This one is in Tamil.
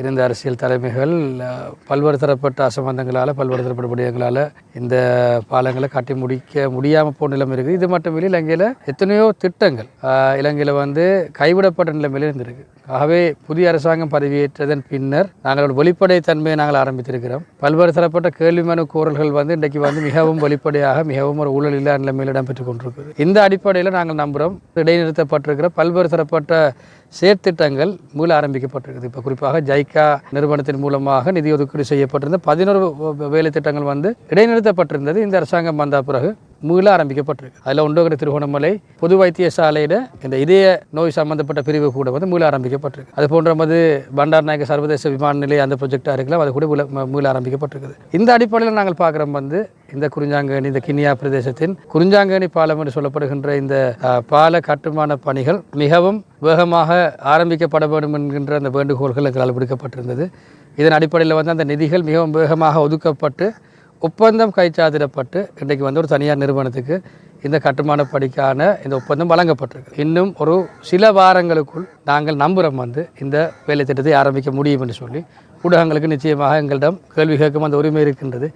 இருந்த அரசியல் தலைமைகள் பல்வேறு தரப்பட்ட அசம்பந்தங்களால் பல்வேறு தரப்பட்ட விடயங்களால் இந்த பாலங்களை கட்டி முடிக்க முடியாமல் போன நிலைமை இருக்குது. இது மட்டுமில்லை இலங்கையில் எத்தனையோ திட்டங்கள் இலங்கையில் வந்து கைவிடப்பட்ட நிலைமையில் இருந்திருக்கு. ஆகவே புதிய அரசாங்கம் பதவியேற்றதன் பின்னர் நாங்கள் வெளிப்படை தன்மையை நாங்கள் ஆரம்பித்திருக்கிறோம். பல்வேறு தரப்பட்ட கேள்வி மனு கோரல்கள் வந்து இன்றைக்கு வந்து மிகவும் வெளிப்படையாக மிகவும் ஒரு ஊழல் இல்லாத நிலைமையில் இடம்பெற்று கொண்டிருக்குது. இந்த அடிப்படையில் நாங்கள் நம்புகிறோம் இடைநிறுத்தப்பட்டிருக்கிற பல்வேறு தரப்பட்ட செயற்திட்டங்கள் மூல ஆரம்பிக்கப்பட்டிருக்குது. இப்போ குறிப்பாக ஜைக்கா நிறுவனத்தின் மூலமாக நிதி ஒதுக்கீடு செய்யப்பட்டிருந்த பதினோரு வேலை திட்டங்கள் வந்து இடைநிறுத்தப்பட்டிருந்தது. இந்த அரசாங்கம் வந்த பிறகு மீள ஆரம்பிக்கப்பட்டிருக்கு. அதில் ஒன்றோகிற திருகோணமலை பொது வைத்தியசாலையில் இந்த இதய நோய் சம்பந்தப்பட்ட பிரிவு கூட வந்து மீள ஆரம்பிக்கப்பட்டிருக்கு. அது போன்ற வந்து பண்டார் நாயக்க சர்வதேச விமான நிலையம் அந்த ப்ரொஜெக்டாக இருக்கலாம். அது கூட மூல மீள ஆரம்பிக்கப்பட்டிருக்குது. இந்த அடிப்படையில் நாங்கள் பார்க்குறோம் வந்து இந்த குறிஞ்சாங்கனி இந்த கினியா பிரதேசத்தின் குறிஞ்சாங்கனி பாலம் என்று சொல்லப்படுகின்ற இந்த பால கட்டுமான பணிகள் மிகவும் வேகமாக ஆரம்பிக்கப்பட வேண்டும் என்கின்ற அந்த வேண்டுகோள்கள் எங்களால் விடுக்கப்பட்டிருந்தது. இதன் அடிப்படையில் வந்து அந்த நிதிகள் மிகவும் வேகமாக ஒதுக்கப்பட்டு ஒப்பந்தம் கைச்சாதிடப்பட்டு இன்றைக்கு வந்து ஒரு தனியார் நிறுவனத்துக்கு இந்த கட்டுமான படிக்கான இந்த ஒப்பந்தம் வழங்கப்பட்டிருக்கு. இன்னும் ஒரு சில வாரங்களுக்குள் நாங்கள் நம்புகிறோம் வந்து இந்த வேலை திட்டத்தை ஆரம்பிக்க முடியும் என்று சொல்லி ஊடகங்களுக்கு நிச்சயமாக எங்களிடம் கேள்வி கேட்கும் அந்த உரிமை இருக்கின்றது.